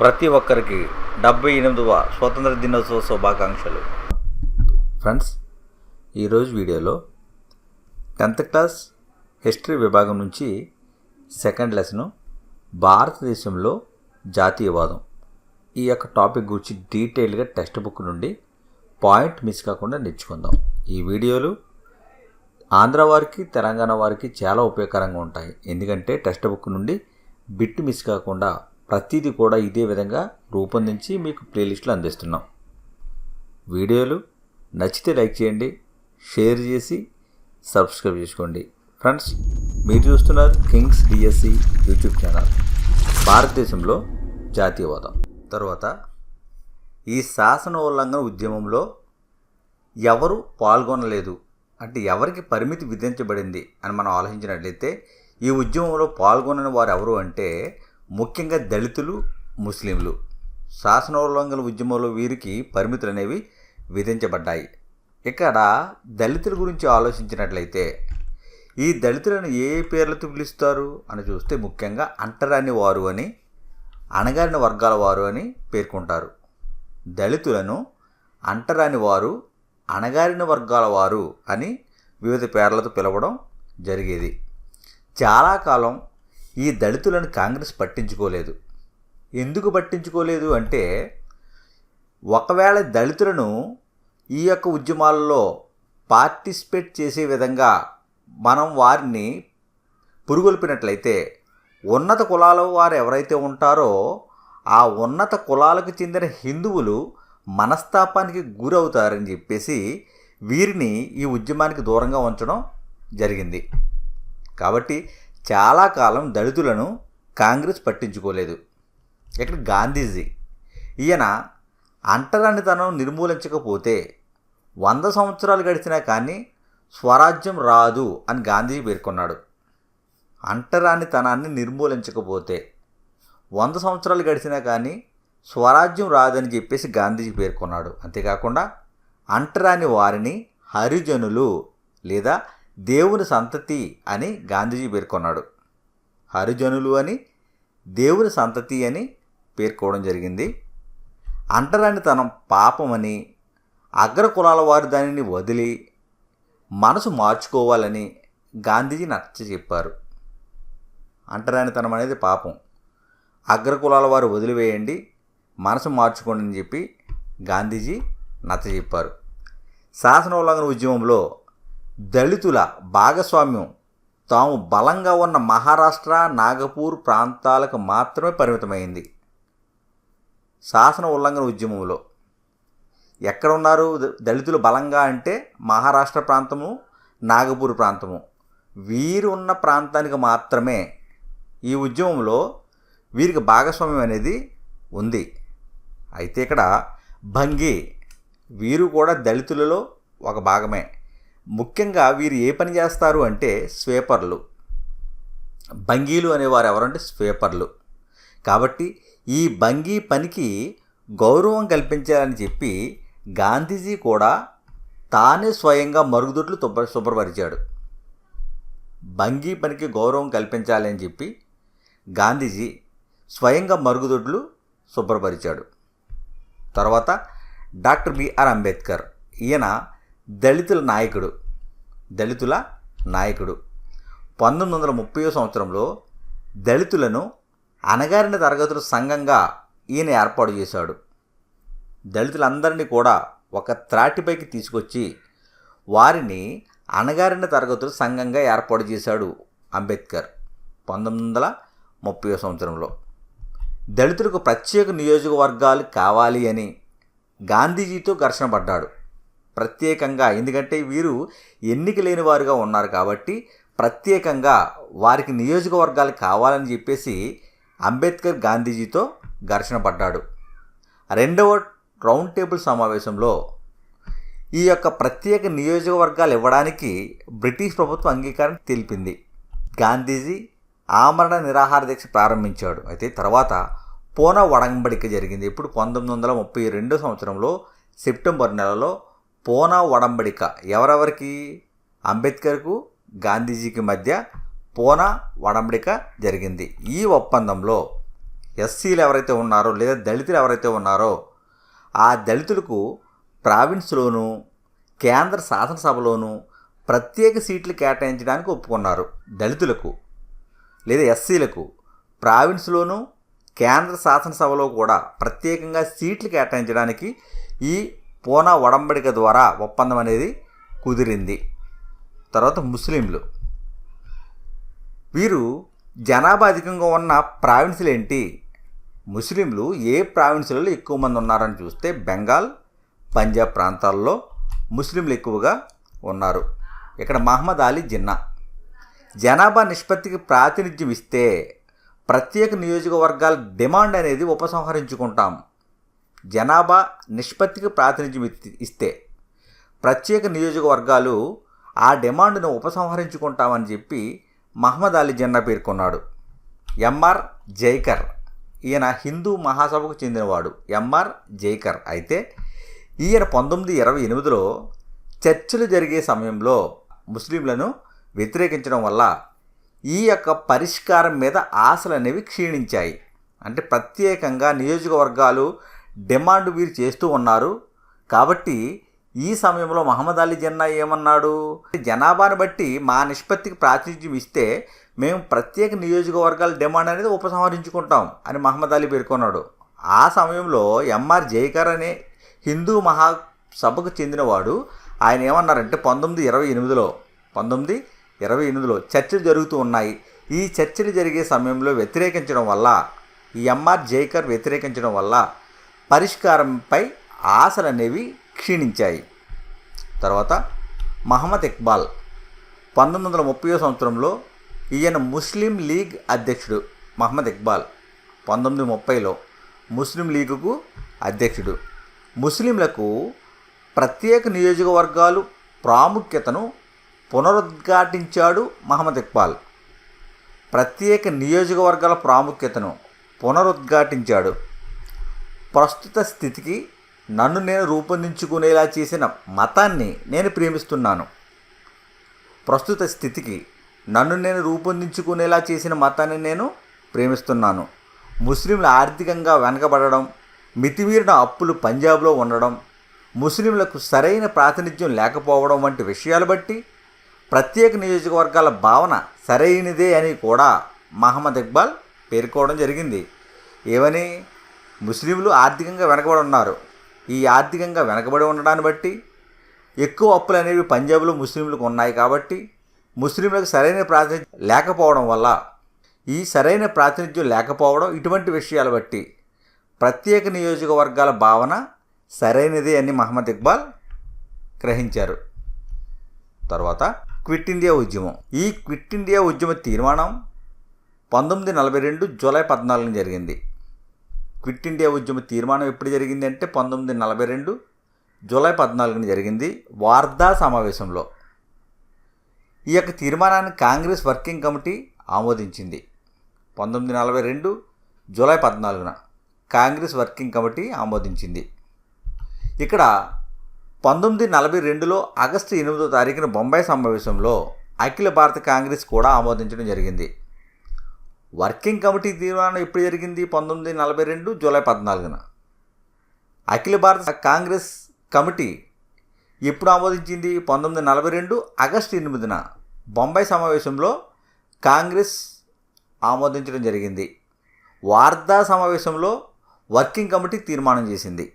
ప్రతి ఒక్కరికి డెబ్బై ఎనిమిదవ స్వతంత్ర దినోత్సవ శుభాకాంక్షలు. ఫ్రెండ్స్ ఈరోజు వీడియోలో టెన్త్ క్లాస్ హిస్టరీ విభాగం నుంచి సెకండ్ లెసను భారతదేశంలో జాతీయవాదం ఈ యొక్క టాపిక్ గురించి డీటెయిల్గా టెక్స్ట్ బుక్ నుండి పాయింట్ మిస్ కాకుండా నేర్చుకుందాం. ఈ వీడియోలు ఆంధ్ర వారికి తెలంగాణ వారికి చాలా ఉపయోగకరంగా ఉంటాయి. ఎందుకంటే టెక్స్ట్ బుక్ నుండి బిట్ మిస్ కాకుండా ప్రతిదీ కూడా ఇదే విధంగా రూపొందించి మీకు ప్లేలిస్ట్లు అందిస్తున్నాం. వీడియోలు నచ్చితే లైక్ చేయండి షేర్ చేసి సబ్స్క్రైబ్ చేసుకోండి. ఫ్రెండ్స్ మీరు చూస్తున్నారు కింగ్స్ డిఎస్సి యూట్యూబ్ ఛానల్ భారతదేశంలో జాతీయవాదం. తర్వాత ఈ శాసన ఉల్లంఘన ఉద్యమంలో ఎవరు పాల్గొనలేదు అంటే ఎవరికి పరిమితి విధించబడింది అని మనం ఆలోచించినట్లయితే ఈ ఉద్యమంలో పాల్గొనని వారు ఎవరు అంటే ముఖ్యంగా దళితులు ముస్లింలు. శాసనోల్లంఘన ఉద్యమంలో వీరికి పరిమితులు అనేవి విధించబడ్డాయి. ఇక్కడ దళితుల గురించి ఆలోచించినట్లయితే ఈ దళితులను ఏ పేర్లతో పిలుస్తారు అని చూస్తే ముఖ్యంగా అంటరాని వారు అని అణగారిన వర్గాల వారు అని పేర్కొంటారు. దళితులను అంటరాని వారు అణగారిన వర్గాల వారు అని వివిధ పేర్లతో పిలవడం జరిగేది. చాలా కాలం ఈ దళితులను కాంగ్రెస్ పట్టించుకోలేదు. ఎందుకు పట్టించుకోలేదు అంటే ఒకవేళ దళితులను ఈ యొక్క ఉద్యమాలలో పార్టిసిపేట్ చేసే విధంగా మనం వారిని పురుగొల్పినట్లయితే ఉన్నత కులాల వారు ఎవరైతే ఉంటారో ఆ ఉన్నత కులాలకు చెందిన హిందువులు మనస్తాపానికి గురవుతారని చెప్పేసి వీరిని ఈ ఉద్యమానికి దూరంగా ఉంచడం జరిగింది. కాబట్టి చాలా కాలం దళితులను కాంగ్రెస్ పట్టించుకోలేదు. ఇక్కడ గాంధీజీ? ఈయన అంటరానితనం నిర్మూలించకపోతే వంద సంవత్సరాలు గడిచినా కానీ స్వరాజ్యం రాదు అని గాంధీ పేర్కొన్నాడు. అంటరానితనాన్ని నిర్మూలించకపోతే వంద సంవత్సరాలు గడిచినా కానీ స్వరాజ్యం రాదని చెప్పేసి గాంధీజీ పేర్కొన్నాడు. అంతేకాకుండా అంటరాని వారిని హరిజనులు లేదా దేవుని సంతతి అని గాంధీజీ పేర్కొన్నాడు. హరిజనులు అని దేవుని సంతతి అని పేర్కోవడం జరిగింది. అంటరానితనం పాపమని అగ్ర కులాల వారు దానిని వదిలి మనసు మార్చుకోవాలని గాంధీజీ నచ్చ చెప్పారు. అంటరానితనం అనేది పాపం. అగ్రకులాల వారు వదిలివేయండి మనసు మార్చుకోండి అని చెప్పి గాంధీజీ నచ్చ చెప్పారు. శాసనోల్లంఘన ఉద్యమంలో దళితుల భాగస్వామ్యం. తాము బలంగా ఉన్న మహారాష్ట్ర నాగపూర్ ప్రాంతాలకు మాత్రమే పరిమితమైంది. శాసన ఉల్లంఘన ఉద్యమంలో ఎక్కడ ఉన్నారు? దళితులు బలంగా అంటే మహారాష్ట్ర ప్రాంతము నాగపూర్ ప్రాంతము. వీరు ఉన్న ప్రాంతానికి మాత్రమే ఈ ఉద్యమంలో వీరికి భాగస్వామ్యం అనేది ఉంది. అయితే ఇక్కడ భంగి వీరు కూడా దళితులలో ఒక భాగమే. ముఖ్యంగా వీరు ఏ పని చేస్తారు అంటే స్వేపర్లు. భంగీలు అనేవారు ఎవరంటే స్వేపర్లు. కాబట్టి ఈ భంగీ పనికి గౌరవం కల్పించాలని చెప్పి గాంధీజీ కూడా తానే స్వయంగా మరుగుదొడ్లు శుభ్ర శుభ్రపరిచాడు. భంగీ పనికి గౌరవం కల్పించాలని చెప్పి గాంధీజీ స్వయంగా మరుగుదొడ్లు శుభ్రపరిచాడు. తర్వాత డాక్టర్ బిఆర్ అంబేద్కర్ ఈయన దళితుల నాయకుడు. దళితుల నాయకుడు. పంతొమ్మిది వందల ముప్పై సంవత్సరంలో దళితులను అణగారిన తరగతుల సంఘంగా ఈయన ఏర్పాటు చేశాడు. దళితులందరినీ కూడా ఒక త్రాటిపైకి తీసుకొచ్చి వారిని అణగారిన తరగతుల సంఘంగా ఏర్పాటు చేశాడు అంబేద్కర్ పంతొమ్మిది వందల ముప్పై సంవత్సరంలో. దళితులకు ప్రత్యేక నియోజకవర్గాలు కావాలి అని గాంధీజీతో ఘర్షణ పడ్డాడు. ప్రత్యేకంగా. ఎందుకంటే వీరు ఎన్నిక లేని వారుగా ఉన్నారు కాబట్టి ప్రత్యేకంగా వారికి నియోజకవర్గాలు కావాలని చెప్పేసి అంబేద్కర్ గాంధీజీతో ఘర్షణ పడ్డాడు. రెండవ రౌండ్ టేబుల్ సమావేశంలో ఈ యొక్క ప్రత్యేక నియోజకవర్గాలు ఇవ్వడానికి బ్రిటిష్ ప్రభుత్వం అంగీకారం తెలిపింది. గాంధీజీ ఆమరణ నిరాహార దీక్ష ప్రారంభించాడు. అయితే తర్వాత పూనా వడంబడిక జరిగింది. ఇప్పుడు పంతొమ్మిది వందల ముప్పై రెండో సంవత్సరంలో సెప్టెంబర్ నెలలో పూనా ఒడంబడిక ఎవరెవరికి? అంబేద్కర్కు గాంధీజీకి మధ్య పూనా ఒడంబడిక జరిగింది. ఈ ఒప్పందంలో ఎస్సీలు ఎవరైతే ఉన్నారో లేదా దళితులు ఎవరైతే ఉన్నారో ఆ దళితులకు ప్రావిన్స్లోను కేంద్ర శాసనసభలోను ప్రత్యేక సీట్లు కేటాయించడానికి ఒప్పుకున్నారు. దళితులకు లేదా ఎస్సీలకు ప్రావిన్స్లోను కేంద్ర శాసనసభలో కూడా ప్రత్యేకంగా సీట్లు కేటాయించడానికి ఈ పూనా ఒడంబడిక ద్వారా ఒప్పందం అనేది కుదిరింది. తర్వాత ముస్లింలు. వీరు జనాభా అధికంగా ఉన్న ప్రావిన్సులు ఏంటి? ముస్లింలు ఏ ప్రావిన్సులలో ఎక్కువ మంది ఉన్నారని చూస్తే బెంగాల్ పంజాబ్ ప్రాంతాల్లో ముస్లింలు ఎక్కువగా ఉన్నారు. ఇక్కడ మహమ్మద్ అలీ జిన్నా. జనాభా నిష్పత్తికి ప్రాతినిధ్యం ఇస్తే ప్రత్యేక నియోజకవర్గాల డిమాండ్ అనేది ఉపసంహరించుకుంటాం. జనాభా నిష్పత్తికి ప్రాతినిధ్యం ఇస్తే ప్రత్యేక నియోజకవర్గాలు ఆ డిమాండ్ను ఉపసంహరించుకుంటామని చెప్పి మహమ్మద్ అలీ జిన్నా పేర్కొన్నాడు. M R Jayakar. ఈయన హిందూ మహాసభకు చెందినవాడు. M R Jayakar. అయితే ఈయన పంతొమ్మిది ఇరవై ఎనిమిదిలో చర్చలు జరిగే సమయంలో ముస్లింలను వ్యతిరేకించడం వల్ల ఈ యొక్క పరిష్కారం మీద ఆశలు అనేవి క్షీణించాయి. అంటే ప్రత్యేకంగా నియోజకవర్గాలు డిమాండ్ వీరు చేస్తూ ఉన్నారు. కాబట్టి ఈ సమయంలో మహమ్మద్ అలీ జిన్నా ఏమన్నాడు? జనాభాను బట్టి మా నిష్పత్తికి ప్రాతినిధ్యం ఇస్తే మేము ప్రత్యేక నియోజకవర్గాల డిమాండ్ అనేది ఉపసంహరించుకుంటాం అని మహమ్మద్ అలీ పేర్కొన్నాడు. ఆ సమయంలో ఎంఆర్ జైకర్ అనే హిందూ మహాసభకు చెందినవాడు ఆయన ఏమన్నారంటే పంతొమ్మిది ఇరవై ఎనిమిదిలో పంతొమ్మిది ఇరవై ఎనిమిదిలో చర్చలు జరుగుతూ ఉన్నాయి. ఈ చర్చలు జరిగే సమయంలో వ్యతిరేకించడం వల్ల ఈ ఎంఆర్ జైకర్ వ్యతిరేకించడం వల్ల పరిష్కారంపై ఆశలు అనేవి క్షీణించాయి. తర్వాత మహమ్మద్ ఇక్బాల్ పంతొమ్మిది వందల ముప్పై సంవత్సరంలో ఈయన ముస్లిం లీగ్ అధ్యక్షుడు మహమ్మద్ ఇక్బాల్ పంతొమ్మిది ముప్పైలో ముస్లిం లీగుకు అధ్యక్షుడు. ముస్లింలకు ప్రత్యేక నియోజకవర్గాలు ప్రాముఖ్యతను పునరుద్ఘాటించాడు మహమ్మద్ ఇక్బాల్. ప్రత్యేక నియోజకవర్గాల ప్రాముఖ్యతను పునరుద్ఘాటించాడు. ప్రస్తుత స్థితికి నన్ను నేను రూపొందించుకునేలా చేసిన మతాన్ని నేను ప్రేమిస్తున్నాను. ప్రస్తుత స్థితికి నన్ను నేను రూపొందించుకునేలా చేసిన మతాన్ని నేను ప్రేమిస్తున్నాను. ముస్లింలు ఆర్థికంగా వెనకబడడం మితిమీరిన అప్పులు పంజాబ్లో ఉండడం ముస్లింలకు సరైన ప్రాతినిధ్యం లేకపోవడం వంటి విషయాలు బట్టి ప్రత్యేక నియోజకవర్గాల భావన సరైనదే అని కూడా మహమ్మద్ ఇక్బాల్ పేర్కోవడం జరిగింది. ఏమని? ముస్లింలు ఆర్థికంగా వెనకబడి ఉన్నారు. ఈ ఆర్థికంగా వెనకబడి ఉండడాన్ని బట్టి ఎక్కువ అప్పులు అనేవి పంజాబ్లో ముస్లింలకు ఉన్నాయి కాబట్టి ముస్లింలకు సరైన ప్రాతినిధ్యం లేకపోవడం వల్ల ఈ సరైన ప్రాతినిధ్యం లేకపోవడం ఇటువంటి విషయాలు బట్టి ప్రత్యేక నియోజకవర్గాల భావన సరైనదే అని మహమ్మద్ ఇక్బాల్ గ్రహించారు. తర్వాత క్విట్ ఇండియా ఉద్యమం. ఈ క్విట్ ఇండియా ఉద్యమ తీర్మానం పంతొమ్మిది నలభై రెండు జూలై పద్నాలుగున జరిగింది. క్విట్ ఇండియా ఉద్యమ తీర్మానం ఎప్పుడు జరిగింది అంటే పంతొమ్మిది నలభై రెండు జూలై పద్నాలుగున జరిగింది వార్దా సమావేశంలో. ఈ యొక్క తీర్మానాన్ని కాంగ్రెస్ వర్కింగ్ కమిటీ ఆమోదించింది. పంతొమ్మిది నలభై రెండు జూలై పద్నాలుగున కాంగ్రెస్ వర్కింగ్ కమిటీ ఆమోదించింది. ఇక్కడ పంతొమ్మిది నలభై రెండులో ఆగస్టు ఎనిమిదో తారీఖున బొంబాయి సమావేశంలో అఖిల భారత కాంగ్రెస్ కూడా ఆమోదించడం జరిగింది. వర్కింగ్ కమిటీ తీర్మానం ఎప్పుడు జరిగింది? పంతొమ్మిది నలభై రెండు జూలై పద్నాలుగున. అఖిల భారత కాంగ్రెస్ కమిటీ ఎప్పుడు ఆమోదించింది? పంతొమ్మిది నలభై రెండు ఆగస్టు ఎనిమిదిన బొంబాయి సమావేశంలో కాంగ్రెస్ ఆమోదించడం జరిగింది. వార్దా సమావేశంలో వర్కింగ్ కమిటీ తీర్మానం చేసింది.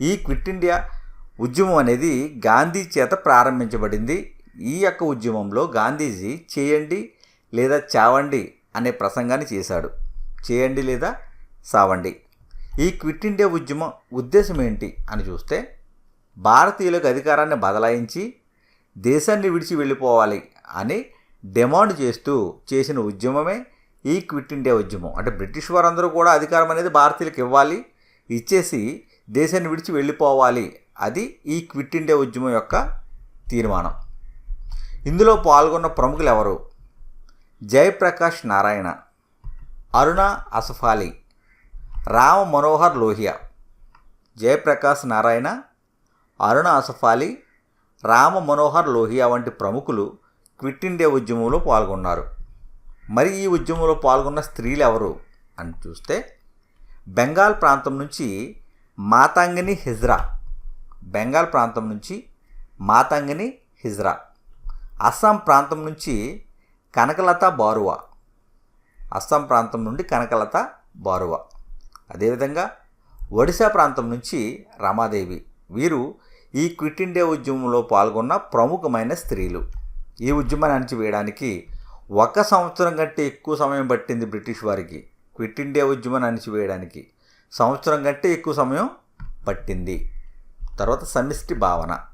ఈ క్విట్ ఇండియా ఉద్యమం అనేది గాంధీ చేత ప్రారంభించబడింది. ఈ యొక్క ఉద్యమంలో గాంధీజీ చేయండి లేదా చావండి అనే ప్రసంగాన్ని చేశాడు. చేయండి లేదా సావండి. ఈ క్విట్ ఇండియా ఉద్యమం ఉద్దేశం ఏంటి అని చూస్తే భారతీయులకు అధికారాన్ని బదలాయించి దేశాన్ని విడిచి వెళ్ళిపోవాలి అని డిమాండ్ చేస్తూ చేసిన ఉద్యమమే ఈ క్విట్ ఇండియా ఉద్యమం. అంటే బ్రిటిష్ వారందరూ కూడా అధికారం అనేది భారతీయులకు ఇవ్వాలి ఇచ్చేసి దేశాన్ని విడిచి వెళ్ళిపోవాలి. అది ఈ క్విట్ ఇండియా ఉద్యమం యొక్క తీర్మానం. ఇందులో పాల్గొన్న ప్రముఖులు ఎవరు? జయప్రకాష్ నారాయణ అరుణ అసఫాలి రామ మనోహర్ లోహియా. జయప్రకాష్ నారాయణ అరుణ అసఫాలి రామ మనోహర్ లోహియా వంటి ప్రముఖులు క్విట్ ఇండియా ఉద్యమంలో పాల్గొన్నారు. మరి ఈ ఉద్యమంలో పాల్గొన్న స్త్రీలు ఎవరు అని చూస్తే బెంగాల్ ప్రాంతం నుంచి మాతాంగిని హిజ్రా. బెంగాల్ ప్రాంతం నుంచి మాతాంగిని హిజ్రా. అస్సాం ప్రాంతం నుంచి కనకలత బారువా. అస్సాం ప్రాంతం నుండి కనకలత బారువా. అదేవిధంగా ఒడిశా ప్రాంతం నుంచి రమాదేవి. వీరు ఈ క్విట్ ఇండియా ఉద్యమంలో పాల్గొన్న ప్రముఖమైన స్త్రీలు. ఈ ఉద్యమాన్ని అణచివేయడానికి ఒక సంవత్సరం కంటే ఎక్కువ సమయం పట్టింది బ్రిటిష్ వారికి. క్విట్ ఇండియా ఉద్యమాన్ని అణచివేయడానికి సంవత్సరం కంటే ఎక్కువ సమయం పట్టింది. తర్వాత సమిష్టి భావన.